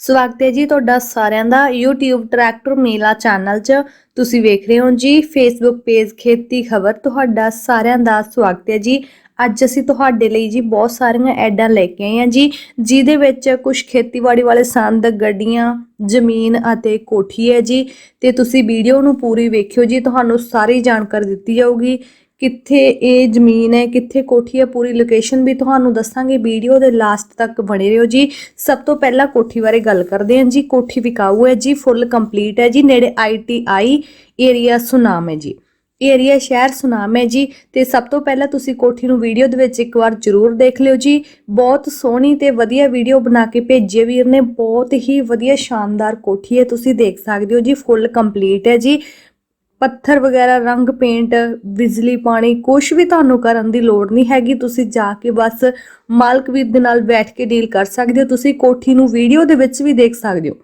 ਸਵਾਗਤ ਹੈ ਜੀ ਤੁਹਾਡਾ ਸਾਰਿਆਂ ਦਾ YouTube ਟਰੈਕਟਰ ਮੇਲਾ ਚੈਨਲ 'ਚ। ਤੁਸੀਂ ਵੇਖ ਰਹੇ ਹੋ ਜੀ Facebook ਪੇਜ ਖੇਤੀ ਖਬਰ। ਤੁਹਾਡਾ ਸਾਰਿਆਂ ਦਾ ਸਵਾਗਤ ਹੈ ਜੀ। ਅੱਜ ਅਸੀਂ ਤੁਹਾਡੇ ਲਈ ਜੀ ਬਹੁਤ ਸਾਰੀਆਂ ਐਡਾਂ ਲੈ ਕੇ ਆਏ ਹਾਂ ਜੀ, ਜਿਹਦੇ ਵਿੱਚ ਕੁਝ ਖੇਤੀਬਾੜੀ ਵਾਲੇ ਸੰਦ, ਗੱਡੀਆਂ, ਜ਼ਮੀਨ ਅਤੇ ਕੋਠੀ ਹੈ ਜੀ। ਤੇ ਤੁਸੀਂ ਵੀਡੀਓ ਨੂੰ ਪੂਰੀ ਵੇਖਿਓ ਜੀ, ਤੁਹਾਨੂੰ ਸਾਰੀ ਜਾਣਕਾਰੀ ਦਿੱਤੀ ਜਾਊਗੀ। ਕਿੱਥੇ ਇਹ ਜ਼ਮੀਨ ਹੈ, ਕਿੱਥੇ ਕੋਠੀ ਹੈ, ਪੂਰੀ ਲੋਕੇਸ਼ਨ ਵੀ ਤੁਹਾਨੂੰ ਦੱਸਾਂਗੇ। ਵੀਡੀਓ ਦੇ ਲਾਸਟ ਤੱਕ ਬਣੇ ਰਹੋ ਜੀ। ਸਭ ਤੋਂ ਪਹਿਲਾਂ ਕੋਠੀ ਬਾਰੇ ਗੱਲ ਕਰਦੇ ਹਾਂ ਜੀ। ਕੋਠੀ ਵਿਕਾਊ ਹੈ ਜੀ ਫੁੱਲ ਕੰਪਲੀਟ ਹੈ ਜੀ। ਨੇੜੇ ਆਈਟੀਆਈ ਏਰੀਆ ਸੁਨਾਮ ਹੈ ਜੀ। ਏਰੀਆ ਸ਼ਹਿਰ ਸੁਨਾਮ ਹੈ ਜੀ। ਤੇ ਸਭ ਤੋਂ ਪਹਿਲਾਂ ਤੁਸੀਂ ਕੋਠੀ ਨੂੰ ਵੀਡੀਓ ਦੇ ਵਿੱਚ ਇੱਕ ਵਾਰ ਜ਼ਰੂਰ ਦੇਖ ਲਿਓ ਜੀ। ਬਹੁਤ ਸੋਹਣੀ ਤੇ ਵਧੀਆ ਵੀਡੀਓ ਬਣਾ ਕੇ ਭੇਜੇ ਵੀਰ ਨੇ। ਬਹੁਤ ਹੀ ਵਧੀਆ ਸ਼ਾਨਦਾਰ ਕੋਠੀ ਹੈ, ਤੁਸੀਂ ਦੇਖ ਸਕਦੇ ਹੋ ਜੀ। ਫੁੱਲ ਕੰਪਲੀਟ ਹੈ ਜੀ। ਪੱਥਰ ਵਗੈਰਾ, ਰੰਗ ਪੇਂਟ ਬਿਜਲੀ, ਪਾਣੀ ਕੁਝ ਵੀ ਤੁਹਾਨੂੰ ਕਰਨ ਦੀ ਲੋੜ ਨਹੀਂ ਹੈਗੀ। ਤੁਸੀਂ ਜਾ ਕੇ ਬਸ ਮਾਲਕ ਵੀਰ ਦੇ ਨਾਲ ਬੈਠ ਕੇ ਡੀਲ ਕਰ ਸਕਦੇ ਹੋ। ਤੁਸੀਂ ਕੋਠੀ ਨੂੰ ਵੀਡੀਓ ਦੇ ਵਿੱਚ ਵੀ ਦੇਖ ਸਕਦੇ ਹੋ।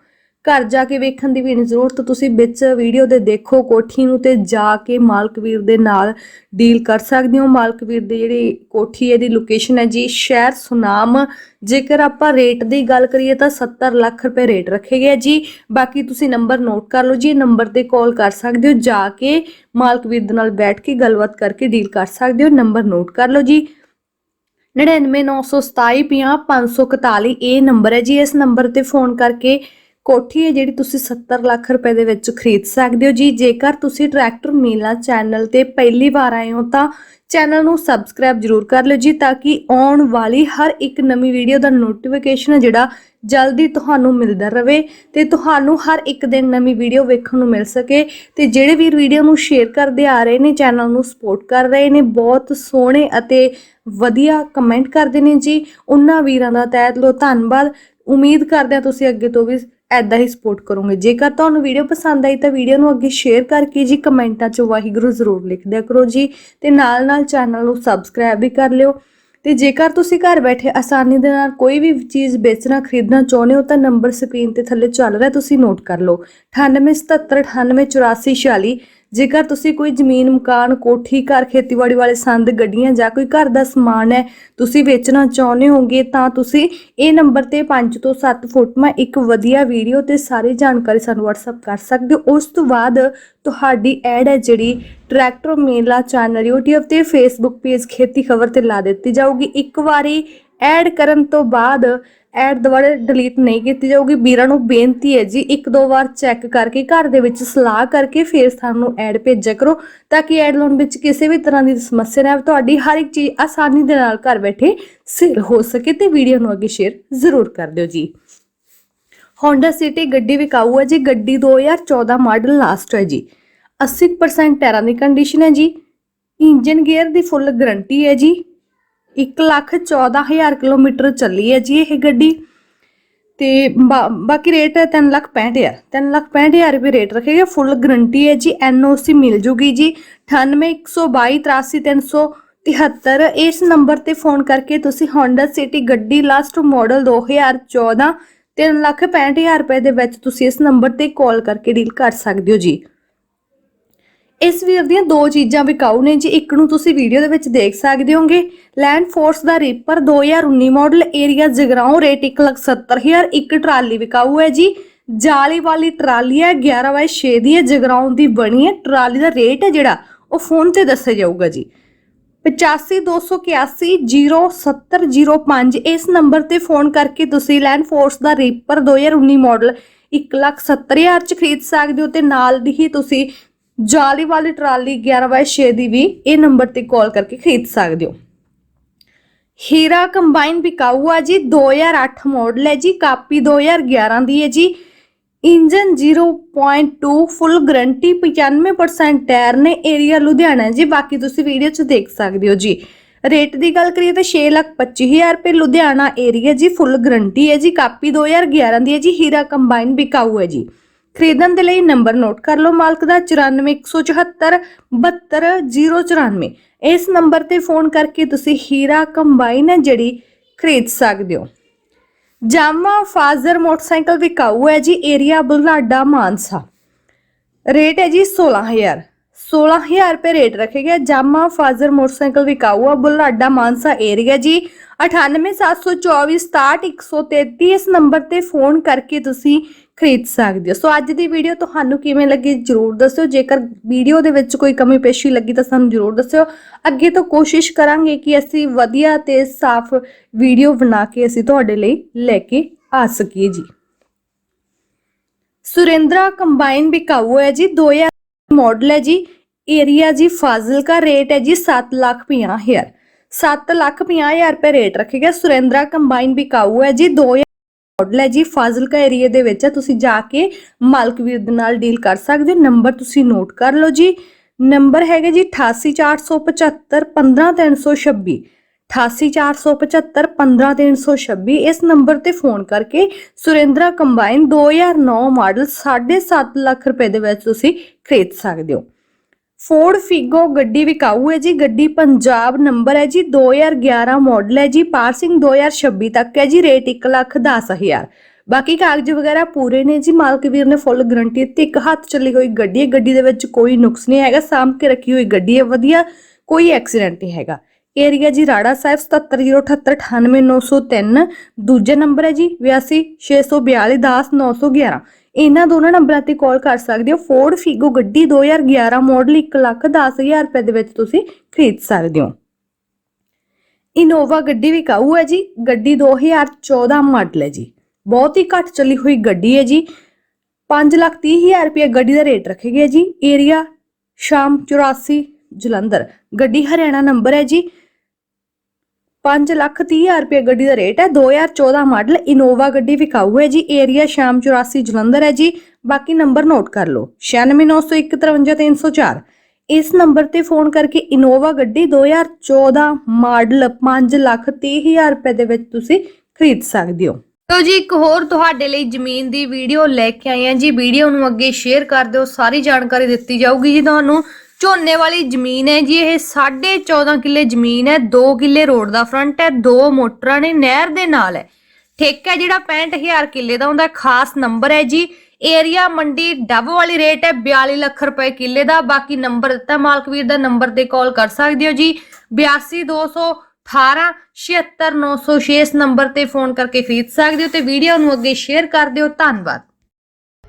ਘਰ ਜਾ ਕੇ ਵੇਖਣ ਦੀ ਵੀ ਨਹੀਂ ਜ਼ਰੂਰਤ ਤੁਸੀਂ ਵਿੱਚ ਵੀਡੀਓ ਦੇ ਦੇਖੋ, ਕੋਠੀ ਨੂੰ ਤੇ ਜਾ ਕੇ ਮਾਲਕ ਵੀਰ ਦੇ ਨਾਲ ਡੀਲ ਕਰ ਸਕਦੇ ਹੋ। ਮਾਲਕ ਵੀਰ ਦੀ ਜਿਹੜੀ ਕੋਠੀ ਹੈ ਦੀ ਲੋਕੇਸ਼ਨ ਹੈ ਜੀ ਸ਼ਹਿਰ ਸੁਨਾਮ। ਜੇਕਰ ਆਪਾਂ ਰੇਟ ਦੀ ਗੱਲ ਕਰੀਏ, ਤਾਂ 70 ਲੱਖ ਰੁਪਏ ਰੇਟ ਰੱਖੇ ਗਏ ਜੀ। ਬਾਕੀ ਤੁਸੀਂ ਨੰਬਰ ਨੋਟ ਕਰ ਲਓ ਜੀ ਨੰਬਰ ਤੇ ਕਾਲ ਕਰ ਸਕਦੇ ਹੋ। ਜਾ ਕੇ ਮਾਲਕ ਵੀਰ ਦੇ ਨਾਲ ਬੈਠ ਕੇ ਗੱਲਬਾਤ ਕਰਕੇ ਡੀਲ ਕਰ ਸਕਦੇ ਹੋ। ਨੰਬਰ ਨੋਟ ਕਰ ਲਓ ਜੀ। 9997750541 ਇਹ ਨੰਬਰ ਹੈ ਜੀ। ਇਸ ਨੰਬਰ ਤੇ ਫੋਨ ਕਰਕੇ ਕੋਠੀ ਹੈ ਜਿਹੜੀ ਤੁਸੀਂ 70 ਲੱਖ ਰੁਪਏ ਦੇ ਵਿੱਚ ਖਰੀਦ ਸਕਦੇ ਹੋ ਜੀ। ਜੇਕਰ ਤੁਸੀਂ ਟਰੈਕਟਰ ਮੇਲਾ ਚੈਨਲ ਤੇ ਪਹਿਲੀ ਵਾਰ ਆਏ ਹੋ ਤਾਂ ਚੈਨਲ ਨੂੰ ਸਬਸਕ੍ਰਾਈਬ ਜਰੂਰ ਕਰ ਲਿਓ ਜੀ ਤਾਂ ਕਿ ਆਉਣ ਵਾਲੀ ਹਰ ਇੱਕ ਨਵੀਂ ਵੀਡੀਓ ਦਾ ਨੋਟੀਫਿਕੇਸ਼ਨ ਹੈ ਜਿਹੜਾ ਜਲਦੀ ਤੁਹਾਨੂੰ ਮਿਲਦਾ ਰਹੇ ਤੇ ਤੁਹਾਨੂੰ ਹਰ ਇੱਕ ਦਿਨ ਨਵੀਂ ਵੀਡੀਓ ਵੇਖਣ ਨੂੰ ਮਿਲ ਸਕੇ। ਤੇ ਜਿਹੜੇ ਵੀਰ ਵੀਡੀਓ ਨੂੰ ਸ਼ੇਅਰ ਕਰਦੇ ਆ ਰਹੇ ਨੇ, ਚੈਨਲ ਨੂੰ ਸਪੋਰਟ ਕਰ ਰਹੇ ਨੇ, ਬਹੁਤ ਸੋਹਣੇ ਅਤੇ ਵਧੀਆ ਕਮੈਂਟ ਕਰਦੇ ਨੇ ਜੀ। ਉਹਨਾਂ ਵੀਰਾਂ ਦਾ ਤਹਿ ਦਿਲੋਂ ਧੰਨਵਾਦ। ਉਮੀਦ ਕਰਦੇ ਹਾਂ ਤੁਸੀਂ ਅੱਗੇ ਤੋਂ ਵੀ ਐਦਾਂ ਹੀ ਸਪੋਰਟ ਕਰੋਗੇ। ਜੇਕਰ ਤੁਹਾਨੂੰ ਵੀਡੀਓ ਪਸੰਦ ਆਈ ਤਾਂ ਵੀਡੀਓ ਨੂੰ ਅੱਗੇ ਸ਼ੇਅਰ ਕਰਕੇ ਜੀ ਕਮੈਂਟਾਂ 'ਚ ਵਾਹਿਗੁਰੂ ਜ਼ਰੂਰ ਲਿਖ ਦਿਆ ਕਰੋ ਜੀ ਤੇ ਨਾਲ ਨਾਲ ਚੈਨਲ ਨੂੰ ਸਬਸਕ੍ਰਾਈਬ ਵੀ ਕਰ ਲਿਓ। ਤੇ ਜੇਕਰ ਤੁਸੀਂ ਘਰ ਬੈਠੇ ਆਸਾਨੀ ਦੇ ਨਾਲ ਕੋਈ ਵੀ ਚੀਜ਼ ਵੇਚਣਾ, ਖਰੀਦਣਾ ਚਾਹੁੰਦੇ ਹੋ ਤਾਂ ਨੰਬਰ ਸਕਰੀਨ ਤੇ ਥੱਲੇ ਚੱਲ ਰਿਹਾ ਤੁਸੀਂ ਨੋਟ ਕਰ ਲਓ। 9877988446 ਜੇਕਰ ਤੁਸੀਂ ਕੋਈ ਜ਼ਮੀਨ, ਮਕਾਨ, ਕੋਠੀ, ਘਰ, ਖੇਤੀਬਾੜੀ ਵਾਲੇ ਸੰਦ, ਗੱਡੀਆਂ ਜਾਂ ਕੋਈ ਘਰ ਦਾ ਸਮਾਨ ਹੈ, ਤੁਸੀਂ ਵੇਚਣਾ ਚਾਹੁੰਦੇ ਹੋਗੇ ਤਾਂ ਤੁਸੀਂ ਇਹ ਨੰਬਰ ਤੇ 5 ਤੋਂ 7 ਫੋਟੋਆਂ, ਇੱਕ ਵਧੀਆ ਵੀਡੀਓ ਤੇ ਸਾਰੀ ਜਾਣਕਾਰੀ ਸਾਨੂੰ WhatsApp ਕਰ ਸਕਦੇ ਹੋ। ਉਸ ਤੋਂ ਬਾਅਦ ਤੁਹਾਡੀ ਐਡ ਹੈ ਜਿਹੜੀ ਟਰੈਕਟਰ ਮੇਲਾ ਚੈਨਲ YouTube ਤੇ Facebook ਪੇਜ ਖੇਤੀ ਖਬਰ ਤੇ ਲਾ ਦਿੱਤੀ ਜਾਊਗੀ। ਇੱਕ ਵਾਰੀ ਐਡ ਕਰਨ ਤੋਂ ਬਾਅਦ ਐਡ ਦੁਬਾਰਾ ਡਿਲੀਟ ਨਹੀਂ ਕੀਤੀ ਜਾਊਗੀ। ਵੀਰਾਂ ਨੂੰ ਬੇਨਤੀ ਹੈ ਜੀ, ਇੱਕ ਦੋ ਵਾਰ ਚੈੱਕ ਕਰਕੇ ਘਰ ਦੇ ਵਿੱਚ ਸਲਾਹ ਕਰਕੇ ਫਿਰ ਸਾਨੂੰ ਐਡ ਭੇਜਿਆ ਕਰੋ, ਤਾਂ ਕਿ ਐਡ ਲਾਉਣ ਵਿੱਚ ਕਿਸੇ ਵੀ ਤਰ੍ਹਾਂ ਦੀ ਸਮੱਸਿਆ ਨਾ ਆਵੇ। ਤੁਹਾਡੀ ਹਰ ਇੱਕ ਚੀਜ਼ ਆਸਾਨੀ ਦੇ ਨਾਲ ਘਰ ਬੈਠੇ ਸੇਲ ਹੋ ਸਕੇ ਤੇ ਵੀਡੀਓ ਨੂੰ ਅੱਗੇ ਸ਼ੇਅਰ ਜ਼ਰੂਰ ਕਰ ਦਿਓ ਜੀ। Honda City ਗੱਡੀ ਵਿਕਾਊ ਹੈ ਜੀ, ਗੱਡੀ 2014 ਮਾਡਲ ਲਾਸਟ ਹੈ ਜੀ। 80% ਟਾਇਰਾਂ ਦੀ ਕੰਡੀਸ਼ਨ ਹੈ ਜੀ। ਇੰਜਨ ਗੇਅਰ ਦੀ ਫੁੱਲ ਗਾਰੰਟੀ ਹੈ ਜੀ। 114000 ਕਿਲੋਮੀਟਰ ਚੱਲੀ ਹੈ ਜੀ ਇਹ ਗੱਡੀ। ਤੇ ਬਾਕੀ ਰੇਟ ਹੈ 365000 365000 ਰੁਪਏ ਰੇਟ ਰੱਖੇਗਾ ਫੁੱਲ ਗਰੰਟੀ ਹੈ ਜੀ ਐਨਓਸੀ ਮਿਲ ਜੂਗੀ ਜੀ। 9812283373 ਇਸ ਨੰਬਰ ਤੇ ਫੋਨ ਕਰਕੇ ਤੁਸੀਂ Honda City ਗੱਡੀ ਲਾਸਟ ਮਾਡਲ 2014 365000 ਰੁਪਏ ਦੇ ਵਿੱਚ ਤੁਸੀਂ ਇਸ ਨੰਬਰ ਤੇ ਕਾਲ ਕਰਕੇ ਡੀਲ ਕਰ ਸਕਦੇ ਹੋ ਜੀ। ਇਸ ਵੀਰ ਦੀਆਂ ਦੋ ਚੀਜ਼ਾਂ ਵਿਕਾਊ ਨੇ ਜੀ। ਇੱਕ ਨੂੰ ਤੁਸੀਂ ਵੀਡੀਓ ਦੇ ਵਿੱਚ ਦੇਖ ਸਕਦੇ ਹੋਗੇ। ਲੈਂਡ ਫੋਰਸ ਦਾ reaper 2019 model area Jagraon rate 170000 ਇੱਕ ਟਰਾਲੀ ਵਿਕਾਊ ਹੈ ਜੀ। ਜਾਲੀ ਵਾਲੀ ਟਰਾਲੀ ਹੈ 11/6 ਦੀ ਹੈ ਜਗਰਾਉਂ ਦੀ ਬਣੀ ਹੈ। ਟਰਾਲੀ ਦਾ ਰੇਟ ਹੈ ਜਿਹੜਾ, ਉਹ ਫੋਨ ਤੇ ਦੱਸਿਆ ਜਾਊਗਾ ਜੀ। 8528807005 ਇਸ ਨੰਬਰ ਤੇ ਫੋਨ ਕਰਕੇ ਤੁਸੀਂ ਲੈਂਡ ਫੋਰਸ ਦਾ ਰੀਪਰ 2019 ਮਾਡਲ 170000 ਚ ਖਰੀਦ ਸਕਦੇ ਹੋ ਤੇ ਨਾਲ ਦੀ ਹੀ ਤੁਸੀਂ ਜਾਲੀ ਵਾਲੀ ਟਰਾਲੀ 11/6 ਦੀ ਵੀ ਇਹ ਨੰਬਰ ਤੇ ਕਾਲ ਕਰਕੇ ਖਰੀਦ ਸਕਦੇ ਹੋ। ਹੀਰਾ ਕੰਬਾਈਨ ਬਿਕਾਊ ਆ ਜੀ 2008 ਮਾਡਲ ਹੈ ਜੀ, ਕਾਪੀ 2011 ਦੀ ਹੈ ਜੀ। ਇੰਜਨ 0.2 ਫੁੱਲ ਗਰੰਟੀ 95% ਟਾਇਰ ਨੇ ਏਰੀਆ ਲੁਧਿਆਣਾ ਜੀ, ਬਾਕੀ ਤੁਸੀਂ ਵੀਡੀਓ 'ਚ ਦੇਖ ਸਕਦੇ ਹੋ ਜੀ। ਰੇਟ ਦੀ ਗੱਲ ਕਰੀਏ ਤਾਂ 625000 ਰੁਪਏ ਲੁਧਿਆਣਾ ਏਰੀਆ ਜੀ ਫੁੱਲ ਗਰੰਟੀ ਹੈ ਜੀ, ਕਾਪੀ 2011 ਦੀ ਹੈ ਜੀ, ਹੀਰਾ ਕੰਬਾਈਨ ਬਿਕਾਊ ਹੈ ਜੀ। ਖਰੀਦਣ ਦੇ ਲਈ ਨੰਬਰ ਨੋਟ ਕਰ ਲਓ। ਮਾਲਕ ਦਾ 94174 72094 ਇਸ ਨੰਬਰ ਤੇ ਫੋਨ ਕਰਕੇ ਤੁਸੀਂ ਹੀਰਾ ਕੰਬਾਈਨ ਹੈ ਜਿਹੜੀ ਖਰੀਦ ਸਕਦੇ ਹੋ। ਜਾਮਾ ਫਾਜ਼ਰ ਮੋਟਰਸਾਈਕਲ ਵਿਕਾਊ ਹੈ ਜੀ, ਏਰੀਆ ਬੁਲਾਡਾ, ਮਾਨਸਾ। ਰੇਟ ਹੈ ਜੀ 16000 16000 ਰੁਪਏ ਰੇਟ ਰੱਖੇ ਗਿਆ ਜਾਮਾ ਫਾਜ਼ਰ ਮੋਟਰਸਾਈਕਲ ਵਿਕਾਊ ਆ ਬੁਲਾਡਾ, ਮਾਨਸਾ ਏਰੀਆ ਜੀ। 9874266133 ਇਸ ਨੰਬਰ ਤੇ ਫੋਨ ਕਰਕੇ ਤੁਸੀਂ ਖਰੀਦ ਸਕਦੇ ਹੋ। ਸੋ ਅੱਜ ਦੀ ਵੀਡੀਓ ਤੁਹਾਨੂੰ ਕਿਵੇਂ ਲੱਗੀ ਜਰੂਰ ਦੱਸਿਓ। ਜੇਕਰ ਵੀਡੀਓ ਦੇ ਵਿੱਚ ਕੋਈ ਕਮੀ ਪੇਸ਼ੀ ਲੱਗੀ ਤਾਂ ਸਾਨੂੰ ਜਰੂਰ ਦੱਸਿਓ। ਅੱਗੇ ਤੋਂ ਕੋਸ਼ਿਸ਼ ਕਰਾਂਗੇ ਕਿ ਅਸੀਂ ਵਧੀਆ ਤੇ ਸਾਫ਼ ਵੀਡੀਓ ਬਣਾ ਕੇ ਅਸੀਂ ਤੁਹਾਡੇ ਲਈ ਲੈ ਕੇ ਆ ਸਕੀਏ ਜੀ। ਸੁਰਿੰਦਰਾ ਕੰਬਾਈਨ ਵਿਕਾਊ ਹੈ ਜੀ। 2000 ਮਾਡਲ ਹੈ ਜੀ। ਏਰੀਆ ਜੀ ਫਾਜ਼ਿਲਕਾ ਰੇਟ ਹੈ ਜੀ 7 ਲੱਖ ਪੰਜਾਹ ਹਜ਼ਾਰ। 7 ਲੱਖ ਪੰਜਾਹ ਹਜ਼ਾਰ ਰੁਪਏ ਰੇਟ ਰੱਖੇਗਾ। ਸੁਰਿੰਦਰਾ ਕੰਬਾਈਨ ਬਿਕਾਊ ਹੈ ਜੀ। 2000 ਮਾਡਲ ਹੈ ਜੀ, ਫਾਜ਼ਿਲਕਾ ਏਰੀਆ ਦੇ ਵਿੱਚ ਹੈ ਤੁਸੀਂ ਜਾ ਕੇ ਮਾਲਕ ਵੀਰ ਦੇ ਨਾਲ ਡੀਲ ਕਰ ਸਕਦੇ ਹੋ। ਨੰਬਰ ਤੁਸੀਂ ਨੋਟ ਕਰ ਲਓ ਜੀ। ਨੰਬਰ ਹੈਗਾ ਜੀ 88475 15326 88475 15326 ਇਸ ਨੰਬਰ ਤੇ ਫੋਨ ਕਰਕੇ ਸੁਰਿੰਦਰਾ ਕੰਬਾਈਨ 2009 ਮਾਡਲ 7.5 ਲੱਖ ਰੁਪਏ ਦੇ ਵਿੱਚ ਤੁਸੀਂ ਖਰੀਦ ਸਕਦੇ ਹੋ। ਫੋਰਡ ਫਿਗੋ ਗੱਡੀ ਵਿਕਾਊ ਹੈ ਜੀ, ਗੱਡੀ ਪੰਜਾਬ ਨੰਬਰ ਹੈ ਜੀ 2011 ਮਾਡਲ ਹੈ ਜੀ ਪਾਸਿੰਗ 2026 ਤੱਕ ਹੈ ਜੀ ਰੇਟ 1 ਲੱਖ 10 ਹਜ਼ਾਰ। ਬਾਕੀ ਕਾਗਜ਼ ਵਗੈਰਾ ਪੂਰੇ ਨੇ ਜੀ, ਮਾਲਕ ਵੀਰ ਨੇ ਫੁੱਲ ਗਰੰਟੀ ਦਿੱਤੀ, ਇੱਕ ਹੱਥ ਚੱਲੀ ਹੋਈ ਗੱਡੀ ਹੈ, ਗੱਡੀ ਦੇ ਵਿੱਚ ਕੋਈ ਨੁਕਸ ਨਹੀਂ ਹੈਗਾ, ਸਾਂਭ ਕੇ ਰੱਖੀ ਹੋਈ ਗੱਡੀ ਹੈ, ਵਧੀਆ, ਕੋਈ ਐਕਸੀਡੈਂਟ ਨਹੀਂ ਹੈਗਾ। ਏਰੀਆ ਜੀ ਰਾੜਾ ਸਾਹਿਬ 7708898903 ਦੂਜਾ ਨੰਬਰ ਹੈ ਜੀ 8264210911 ਇਹਨਾਂ ਦੋਨਾਂ ਨੰਬਰਾਂ ਤੇ ਕਾਲ ਕਰ ਸਕਦੇ ਹੋ। ਫੋਰਡ ਫਿਗੋ ਗੱਡੀ 2011 ਮਾਡਲ 1 ਲੱਖ 10000 ਰੁਪਏ ਦੇ ਵਿੱਚ ਤੁਸੀਂ ਖਰੀਦ ਸਕਦੇ ਹੋ। ਇਨੋਵਾ ਗੱਡੀ ਵਿਕਾਊ ਹੈ ਜੀ। ਗੱਡੀ 2014 ਮਾਡਲ ਹੈ ਜੀ। ਬਹੁਤ ਹੀ ਘੱਟ ਚੱਲੀ ਹੋਈ ਗੱਡੀ ਹੈ ਜੀ। 5 ਲੱਖ 30 ਹਜ਼ਾਰ ਰੁਪਏ ਗੱਡੀ ਦਾ ਰੇਟ ਰੱਖੇ ਗਿਆ ਜੀ। ਏਰੀਆ ਸ਼ਾਮ 84 ਜਲੰਧਰ। ਗੱਡੀ ਹਰਿਆਣਾ ਨੰਬਰ ਹੈ ਜੀ। 5 ਲੱਖ 30 ਹਜ਼ਾਰ ਰੁਪਏ ਗੱਡੀ ਦਾ ਰੇਟ ਹੈ। 2014 ਮਾਡਲ ਇਨੋਵਾ ਗੱਡੀ ਵਿਕਾਊ ਹੈ ਜੀ। ਏਰੀਆ ਸ਼ਾਮ 84 ਜਲੰਧਰ ਹੈ ਜੀ। ਬਾਕੀ ਨੰਬਰ ਨੋਟ ਕਰ ਲਓ। 9690155304 ਇਸ ਨੰਬਰ ਤੇ ਫੋਨ ਕਰਕੇ ਇਨੋਵਾ ਗੱਡੀ 2014 ਮਾਡਲ 5 ਲੱਖ 30 ਹਜ਼ਾਰ ਰੁਪਏ ਦੇ ਵਿੱਚ ਤੁਸੀਂ ਖਰੀਦ ਸਕਦੇ ਹੋ। ਤੋ ਜੀ, ਇੱਕ ਹੋਰ ਤੁਹਾਡੇ ਲਈ ਜ਼ਮੀਨ ਦੀ ਵੀਡੀਓ ਲੈ ਕੇ ਆਏ ਆ ਜੀ। ਵੀਡੀਓ ਨੂੰ ਅੱਗੇ ਸ਼ੇਅਰ ਕਰ ਦਿਓ। ਸਾਰੀ ਜਾਣਕਾਰੀ ਦਿੱਤੀ ਜਾਊਗੀ ਜੀ ਤੁਹਾਨੂੰ। ਝੋਨੇ ਵਾਲੀ ਜ਼ਮੀਨ ਹੈ ਜੀ, ਇਹ 14.5 ਕਿੱਲੇ ਜ਼ਮੀਨ ਹੈ 2 ਕਿੱਲੇ ਰੋਡ ਦਾ ਫਰੰਟ ਹੈ, ਦੋ ਮੋਟਰਾਂ ਨੇ, ਨਹਿਰ ਦੇ ਨਾਲ ਹੈ। ਠੇਕਾ ਜਿਹੜਾ 65000 ਕਿੱਲੇ ਦਾ ਹੁੰਦਾ ਖਾਸ ਨੰਬਰ ਹੈ ਜੀ। ਏਰੀਆ ਮੰਡੀ ਡੱਬ ਵਾਲੀ ਰੇਟ ਹੈ 42 ਲੱਖ ਰੁਪਏ ਕਿੱਲੇ ਦਾ, ਬਾਕੀ ਨੰਬਰ ਦਿੱਤਾ ਮਾਲਕ ਵੀਰ ਦਾ, ਨੰਬਰ ਤੇ ਕਾਲ ਕਰ ਸਕਦੇ ਹੋ ਜੀ। 8228 76906 ਇਸ ਨੰਬਰ ਤੇ ਫੋਨ ਕਰਕੇ ਖਰੀਦ ਸਕਦੇ ਹੋ ਤੇ ਵੀਡੀਓ ਨੂੰ ਅੱਗੇ ਸ਼ੇਅਰ ਕਰ ਦਿਓ। ਧੰਨਵਾਦ।